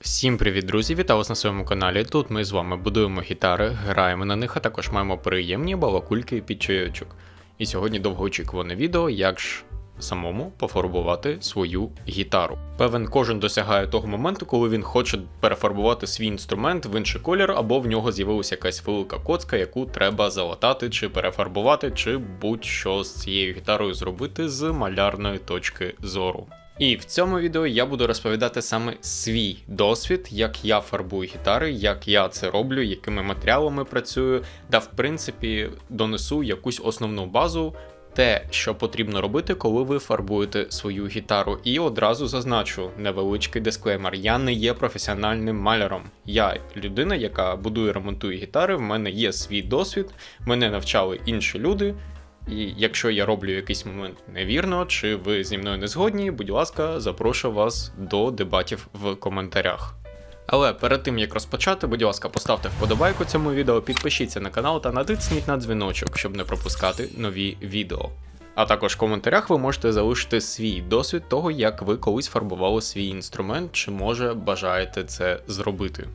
Всім привіт, друзі! Вітаю вас на своєму каналі. Тут ми з вами будуємо гітари, граємо на них, а також маємо приємні балакульки під чайочок. І сьогодні довгоочікуване відео, як ж самому пофарбувати свою гітару. Певен, кожен досягає того моменту, коли він хоче перефарбувати свій інструмент в інший колір, або в нього з'явилася якась велика коцка, яку треба залатати, чи перефарбувати, чи будь-що з цією гітарою зробити з малярної точки зору. І в цьому відео я буду розповідати саме свій досвід, як я фарбую гітари, як я це роблю, якими матеріалами працюю, та в принципі донесу якусь основну базу. Те, що потрібно робити, коли ви фарбуєте свою гітару. І одразу зазначу невеличкий дисклеймер: я не є професіональним маляром. Я людина, яка будує ремонтує гітари. В мене є свій досвід, мене навчали інші люди. І якщо я роблю якийсь момент невірно, чи ви зі мною не згодні, будь ласка, запрошую вас до дебатів в коментарях. Але перед тим як розпочати, будь ласка, поставте вподобайку цьому відео, підпишіться на канал та натисніть на дзвіночок, щоб не пропускати нові відео. А також в коментарях ви можете залишити свій досвід того, як ви колись фарбували свій інструмент, чи може бажаєте це зробити.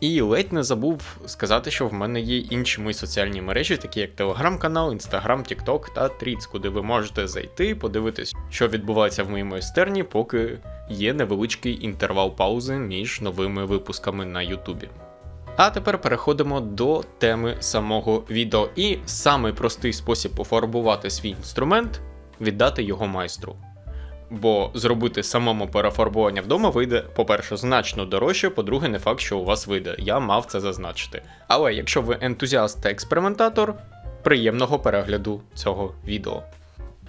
І ледь не забув сказати, що в мене є інші мої соціальні мережі, такі як телеграм-канал, інстаграм, тікток та Тріц, куди ви можете зайти, подивитись, що відбувається в моїй майстерні, поки є невеличкий інтервал паузи між новими випусками на Ютубі. А тепер переходимо до теми самого відео. І самий простий спосіб пофарбувати свій інструмент віддати його майстру. Бо зробити самому перефарбування вдома вийде, по-перше, значно дорожче, по-друге, не факт, що у вас вийде. Я мав це зазначити. Але якщо ви ентузіаст та експериментатор, приємного перегляду цього відео.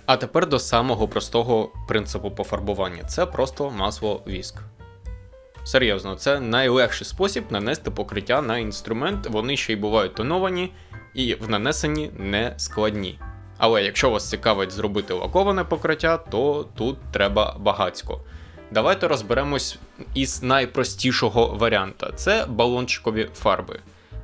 А тепер до самого простого принципу пофарбування це просто масло віск. Серйозно, це найлегший спосіб нанести покриття на інструмент, вони ще й бувають тоновані і в нанесенні не складні. Але якщо вас цікавить зробити лаковане покриття, то тут треба багацько. Давайте розберемось із найпростішого варіанта: це балончикові фарби.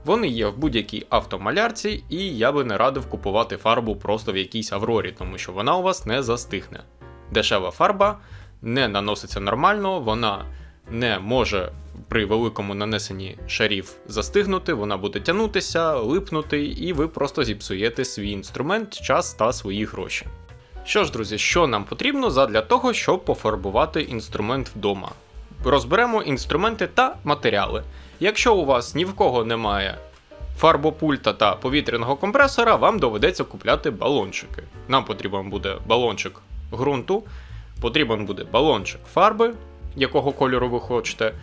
Вони є в будь-якій автомалярці, і я би не радив купувати фарбу просто в якійсь аврорі, тому що вона у вас не застигне. Дешева фарба не наноситься нормально, вона не може при великому нанесенні шарів застигнути, вона буде тягнутися, липнути, і ви просто зіпсуєте свій інструмент, час та свої гроші. Що ж, друзі, що нам потрібно задля того, щоб пофарбувати інструмент вдома? Розберемо інструменти та матеріали. Якщо у вас ні в кого немає фарбопульта та повітряного компресора, вам доведеться купляти балончики. Нам потрібен буде балончик ґрунту, потрібен буде балончик фарби, якого кольору ви хочете,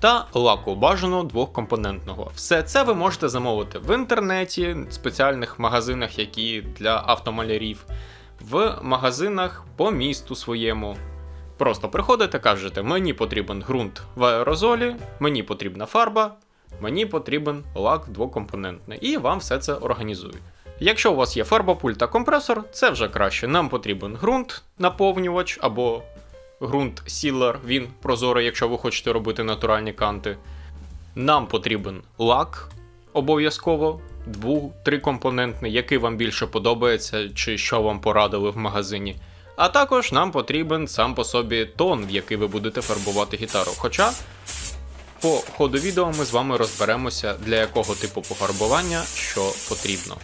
та лаку бажано двохкомпонентного. Все це ви можете замовити в інтернеті, в спеціальних магазинах, які для автомалярів, в магазинах по місту своєму. Просто приходите, кажете, мені потрібен ґрунт в аерозолі, мені потрібна фарба, мені потрібен лак двокомпонентний, і вам все це організують. Якщо у вас є фарбопульт та компресор, це вже краще. Нам потрібен ґрунт, наповнювач або ґрунт сілер, він прозорий, якщо ви хочете робити натуральні канти. Нам потрібен лак обов'язково, дву, трикомпонентний, який вам більше подобається, чи що вам порадили в магазині. А також нам потрібен сам по собі тон, в який ви будете фарбувати гітару. Хоча по ходу відео ми з вами розберемося, для якого типу пофарбування що потрібно.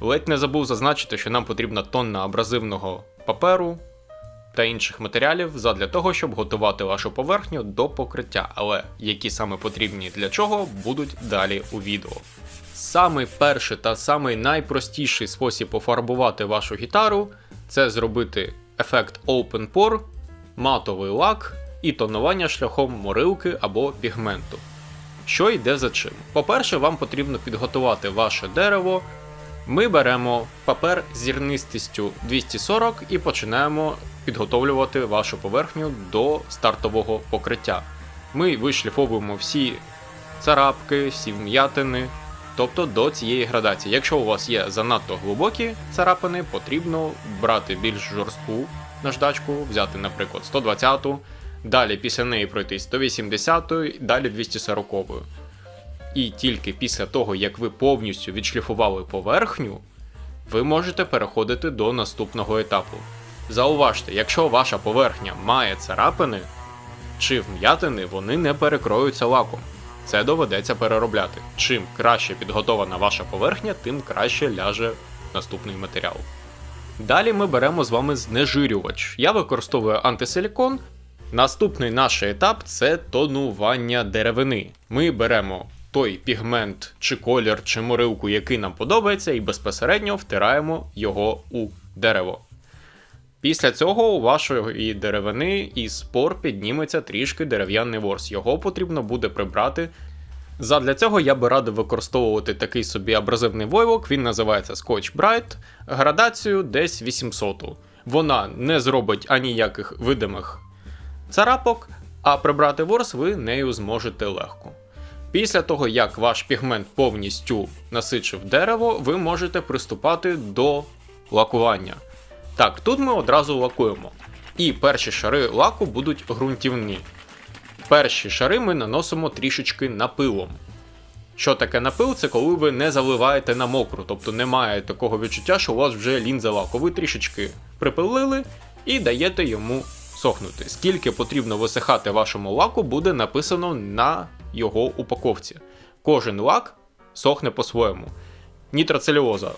Ледь не забув зазначити, що нам потрібна тонна абразивного паперу та інших матеріалів задля того, щоб готувати вашу поверхню до покриття, але які саме потрібні для чого будуть далі у відео. Самий перший та самий найпростіший спосіб пофарбувати вашу гітару це зробити ефект Open Pore, матовий лак і тонування шляхом морилки або пігменту. Що йде за чим? По-перше, вам потрібно підготувати ваше дерево. Ми беремо папер зірнистістю 240 і починаємо підготовлювати вашу поверхню до стартового покриття. Ми вишліфовуємо всі царапки, всі вм'ятини, тобто до цієї градації. Якщо у вас є занадто глибокі царапини, потрібно брати більш жорстку наждачку, взяти, наприклад, 120-ту, далі після неї пройти 180-ю, далі 240-ю. І тільки після того, як ви повністю відшліфували поверхню, ви можете переходити до наступного етапу. Зауважте, якщо ваша поверхня має царапини, чи вм'ятини вони не перекроються лаком. Це доведеться переробляти. Чим краще підготована ваша поверхня, тим краще ляже наступний матеріал. Далі ми беремо з вами знежирювач. Я використовую антисилікон. Наступний наш етап це тонування деревини. Ми беремо той пігмент, чи колір, чи морилку, який нам подобається, і безпосередньо втираємо його у дерево. Після цього у вашої деревини із спор підніметься трішки дерев'яний ворс. Його потрібно буде прибрати. Задля цього я би радив використовувати такий собі абразивний войлок, він називається Scotch Bright, градацію десь 800. Вона не зробить аніяких видимих царапок, а прибрати ворс ви нею зможете легко. Після того, як ваш пігмент повністю насичив дерево, ви можете приступати до лакування. Так, тут ми одразу лакуємо. І перші шари лаку будуть ґрунтівні. Перші шари ми наносимо трішечки напилом. Що таке напил? Це коли ви не заливаєте на мокру, тобто немає такого відчуття, що у вас вже лінза лаку. Ви трішечки припилили і даєте йому сохнути. Скільки потрібно висихати вашому лаку, буде написано на його упаковці. Кожен лак сохне по-своєму. Нітроцелюлоза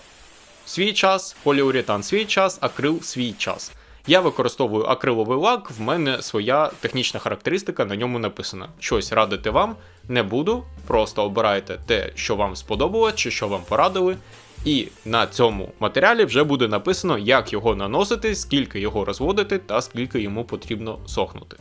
свій час, поліуретан свій час, акрил свій час. Я використовую акриловий лак, в мене своя технічна характеристика на ньому написана. Щось радити вам не буду, просто обирайте те, що вам сподобалось чи що вам порадили. І на цьому матеріалі вже буде написано, як його наносити, скільки його розводити та скільки йому потрібно сохнути.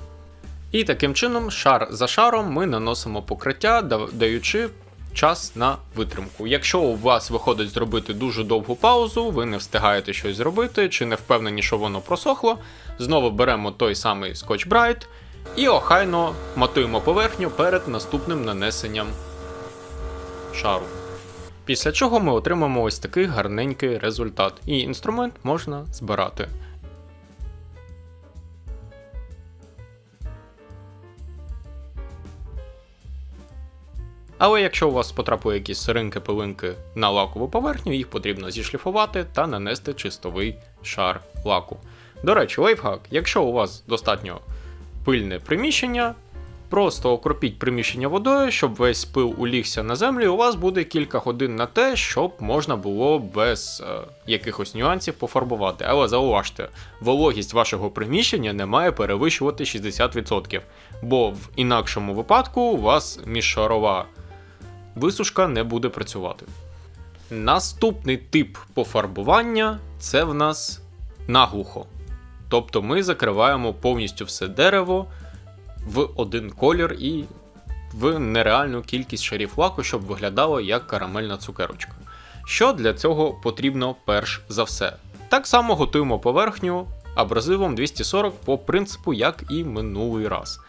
І таким чином, шар за шаром, ми наносимо покриття, даючи час на витримку. Якщо у вас виходить зробити дуже довгу паузу, ви не встигаєте щось зробити, чи не впевнені, що воно просохло, знову беремо той самий Scotch Bright і охайно матуємо поверхню перед наступним нанесенням шару. Після чого ми отримаємо ось такий гарненький результат, і інструмент можна збирати. Але якщо у вас потрапили якісь сиринки пилинки на лакову поверхню, їх потрібно зішліфувати та нанести чистовий шар лаку. До речі, лайфхак, якщо у вас достатньо пильне приміщення, просто окропіть приміщення водою, щоб весь пил улігся на землю, і у вас буде кілька годин на те, щоб можна було без е, якихось нюансів пофарбувати. Але зауважте, вологість вашого приміщення не має перевищувати 60%, бо в інакшому випадку у вас міжшарова висушка не буде працювати. Наступний тип пофарбування це в нас наглухо. Тобто ми закриваємо повністю все дерево в один колір і в нереальну кількість шарів лаку, щоб виглядало як карамельна цукерочка. Що для цього потрібно перш за все? Так само готуємо поверхню абразивом 240 по принципу, як і минулий раз.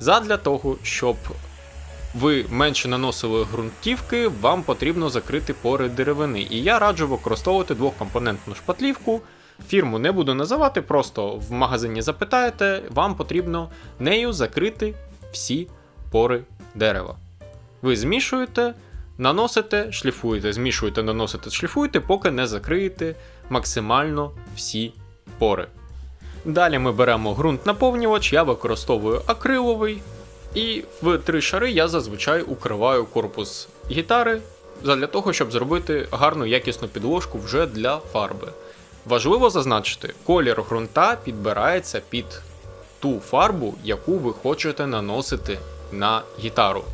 Задля того, щоб ви менше наносили ґрунтівки, вам потрібно закрити пори деревини. І я раджу використовувати двохкомпонентну шпатлівку. Фірму не буду називати, просто в магазині запитаєте, вам потрібно нею закрити всі пори дерева. Ви змішуєте, наносите, шліфуєте, змішуєте, наносите, шліфуєте, поки не закриєте максимально всі пори. Далі ми беремо ґрунт наповнювач, я використовую акриловий. І в три шари я зазвичай укриваю корпус гітари для того, щоб зробити гарну якісну підложку вже для фарби. Важливо зазначити, колір ґрунта підбирається під ту фарбу, яку ви хочете наносити на гітару.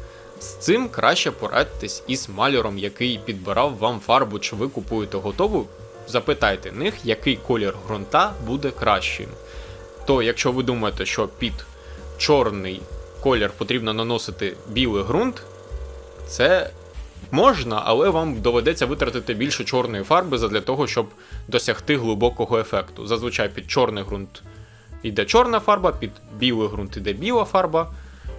З цим краще порадьтесь із маляром, який підбирав вам фарбу, чи ви купуєте готову. Запитайте них, який колір ґрунта буде кращим. То якщо ви думаєте, що під чорний колір потрібно наносити білий ґрунт, це можна, але вам доведеться витратити більше чорної фарби для того, щоб досягти глибокого ефекту. Зазвичай під чорний ґрунт йде чорна фарба, під білий ґрунт йде біла фарба.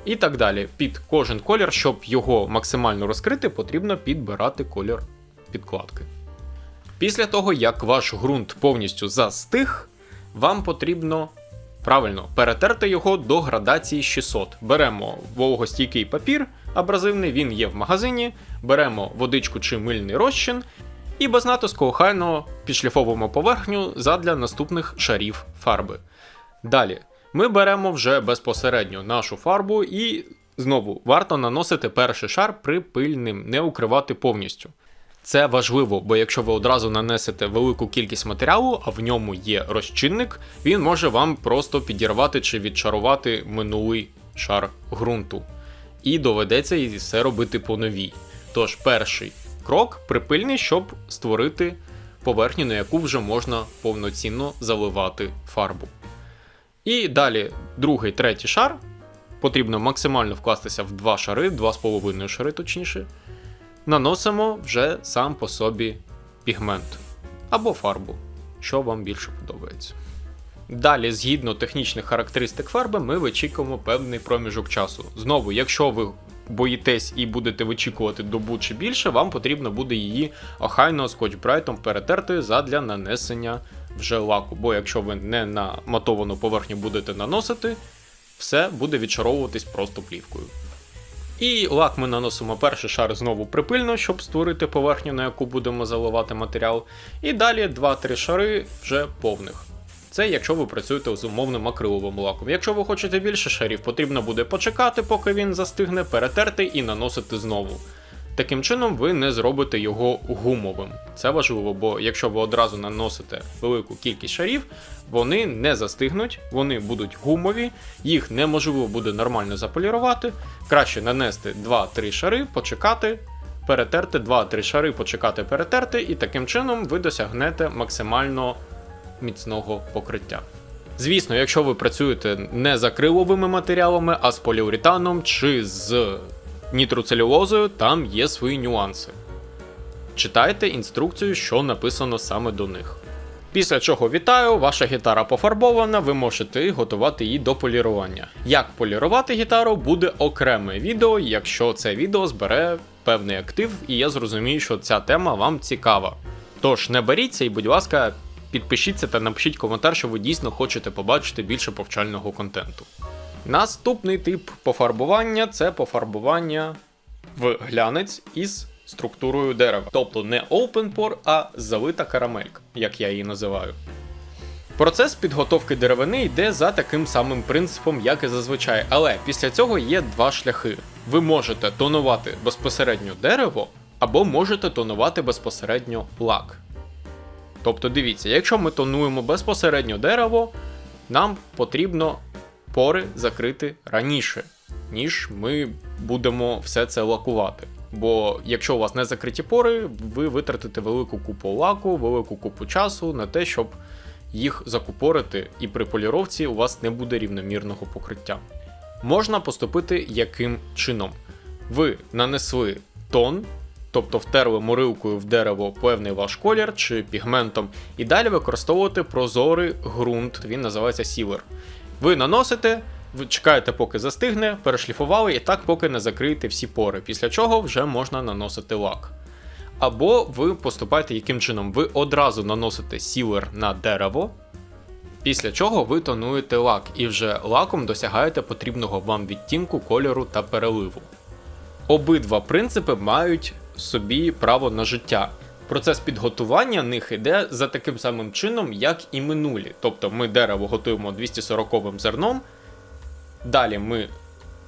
І так далі. Під кожен колір, щоб його максимально розкрити, потрібно підбирати колір підкладки. Після того, як ваш ґрунт повністю застиг, вам потрібно правильно перетерти його до градації 600. Беремо вологостійкий папір абразивний, він є в магазині, беремо водичку чи мильний розчин і без натиску охайно підшліфовуємо поверхню задля наступних шарів фарби. Далі. Ми беремо вже безпосередньо нашу фарбу і знову варто наносити перший шар припильним, не укривати повністю. Це важливо, бо якщо ви одразу нанесете велику кількість матеріалу, а в ньому є розчинник, він може вам просто підірвати чи відчарувати минулий шар ґрунту. І доведеться і все робити по новій. Тож перший крок припильний, щоб створити поверхню, на яку вже можна повноцінно заливати фарбу. І далі другий, третій шар. Потрібно максимально вкластися в два шари, 2,5 шари точніше. Наносимо вже сам по собі пігмент або фарбу, що вам більше подобається. Далі, згідно технічних характеристик фарби, ми вичікуємо певний проміжок часу. Знову, якщо ви боїтесь і будете вичікувати добу чи більше, вам потрібно буде її охайно скотч-брайтом перетерти задля нанесення вже лаку. Бо якщо ви не на матовану поверхню будете наносити, все буде відчаровуватись просто плівкою. І лак ми наносимо перший шар знову припильно, щоб створити поверхню, на яку будемо заливати матеріал. І далі 2-3 шари вже повних. Це якщо ви працюєте з умовним акриловим лаком. Якщо ви хочете більше шарів, потрібно буде почекати, поки він застигне, перетерти і наносити знову. Таким чином, ви не зробите його гумовим. Це важливо, бо якщо ви одразу наносите велику кількість шарів, вони не застигнуть, вони будуть гумові, їх неможливо буде нормально заполірувати. Краще нанести 2-3 шари, почекати, перетерти 2-3 шари, почекати, перетерти, і таким чином ви досягнете максимально міцного покриття. Звісно, якщо ви працюєте не з акриловими матеріалами, а з поліуретаном чи з нітроцелюлозою, там є свої нюанси. Читайте інструкцію, що написано саме до них. Після чого вітаю, ваша гітара пофарбована, ви можете готувати її до полірування. Як полірувати гітару, буде окреме відео, якщо це відео збере певний актив, і я зрозумію, що ця тема вам цікава. Тож не беріться і, будь ласка, підпишіться та напишіть коментар, що ви дійсно хочете побачити більше повчального контенту. Наступний тип пофарбування це пофарбування в глянець із структурою дерева. Тобто не open pore, а залита карамелька, як я її називаю. Процес підготовки деревини йде за таким самим принципом, як і зазвичай, але після цього є два шляхи. Ви можете тонувати безпосередньо дерево, або можете тонувати безпосередньо лак. Тобто дивіться, якщо ми тонуємо безпосередньо дерево, нам потрібно пори закрити раніше, ніж ми будемо все це лакувати. Бо якщо у вас не закриті пори, ви витратите велику купу лаку, велику купу часу на те, щоб їх закупорити, і при поліровці у вас не буде рівномірного покриття. Можна поступити яким чином? Ви нанесли тон, тобто втерли морилкою в дерево певний ваш колір чи пігментом, і далі використовувати прозорий ґрунт, він називається сілер. Ви наносите, ви чекаєте, поки застигне, перешліфували і так, поки не закриєте всі пори, після чого вже можна наносити лак. Або ви поступаєте яким чином? Ви одразу наносите сілер на дерево, після чого ви тонуєте лак, і вже лаком досягаєте потрібного вам відтінку кольору та переливу. Обидва принципи мають собі право на життя. Процес підготування них іде за таким самим чином, як і минулі. Тобто ми дерево готуємо 240 зерном, далі ми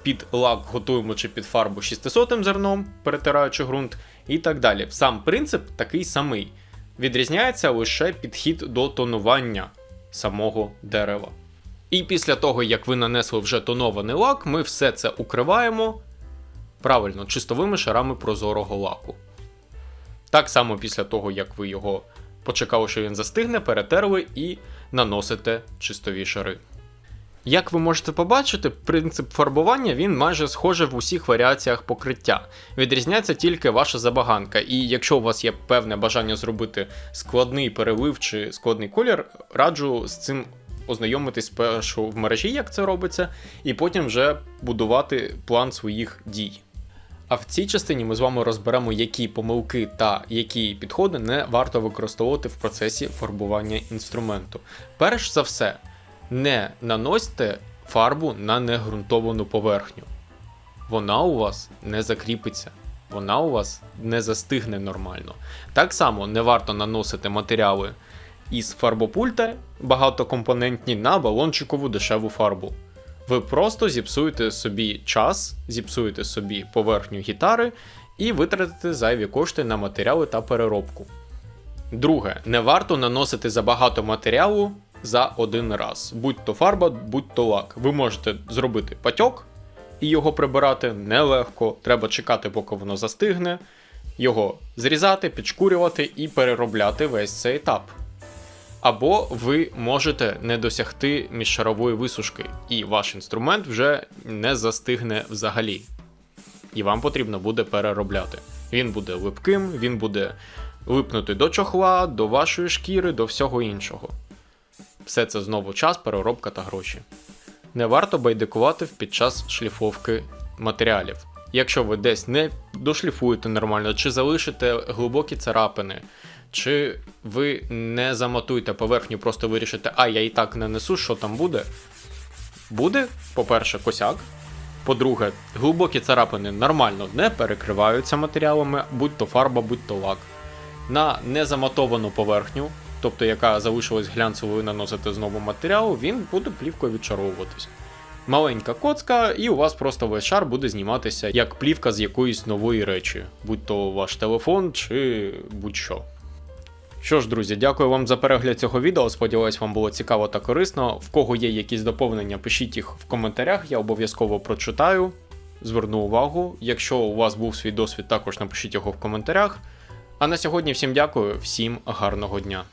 під лак готуємо чи під фарбу 600 зерном, перетираючи ґрунт, і так далі. Сам принцип такий самий. Відрізняється лише підхід до тонування самого дерева. І після того, як ви нанесли вже тонований лак, ми все це укриваємо правильно чистовими шарами прозорого лаку. Так само після того, як ви його почекали, що він застигне, перетерли і наносите чистові шари. Як ви можете побачити, принцип фарбування він майже схожий в усіх варіаціях покриття. Відрізняється тільки ваша забаганка, і якщо у вас є певне бажання зробити складний перелив чи складний колір, раджу з цим ознайомитись спершу в мережі, як це робиться, і потім вже будувати план своїх дій. А в цій частині ми з вами розберемо, які помилки та які підходи не варто використовувати в процесі фарбування інструменту. Перш за все, не наносьте фарбу на негрунтовану поверхню. Вона у вас не закріпиться, вона у вас не застигне нормально. Так само не варто наносити матеріали із фарбопульта багатокомпонентні на балончикову дешеву фарбу. Ви просто зіпсуєте собі час, зіпсуєте собі поверхню гітари і витратите зайві кошти на матеріали та переробку. Друге, не варто наносити забагато матеріалу за один раз. Будь то фарба, будь то лак. Ви можете зробити патьок і його прибирати нелегко. Треба чекати, поки воно застигне, його зрізати, підшкурювати і переробляти весь цей етап. Або ви можете не досягти міжшарової висушки, і ваш інструмент вже не застигне взагалі. І вам потрібно буде переробляти. Він буде липким, він буде липнути до чохла, до вашої шкіри, до всього іншого. Все це знову час, переробка та гроші. Не варто байдикувати під час шліфовки матеріалів. Якщо ви десь не дошліфуєте нормально, чи залишите глибокі царапини, чи ви не заматуєте поверхню, просто вирішите, а я і так нанесу, що там буде. Буде, по-перше, косяк. По-друге, глибокі царапини нормально не перекриваються матеріалами, будь то фарба, будь то лак. На незаматовану поверхню, тобто яка залишилась глянцевою, ви наносите знову матеріал, він буде плівкою відчаровуватись. Маленька коцка, і у вас просто весь шар буде зніматися як плівка з якоїсь нової речі, будь то ваш телефон чи будь-що. Що ж, друзі, дякую вам за перегляд цього відео. Сподіваюсь, вам було цікаво та корисно. В кого є якісь доповнення, пишіть їх в коментарях, я обов'язково прочитаю. Зверну увагу. Якщо у вас був свій досвід, також напишіть його в коментарях. А на сьогодні всім дякую, всім гарного дня.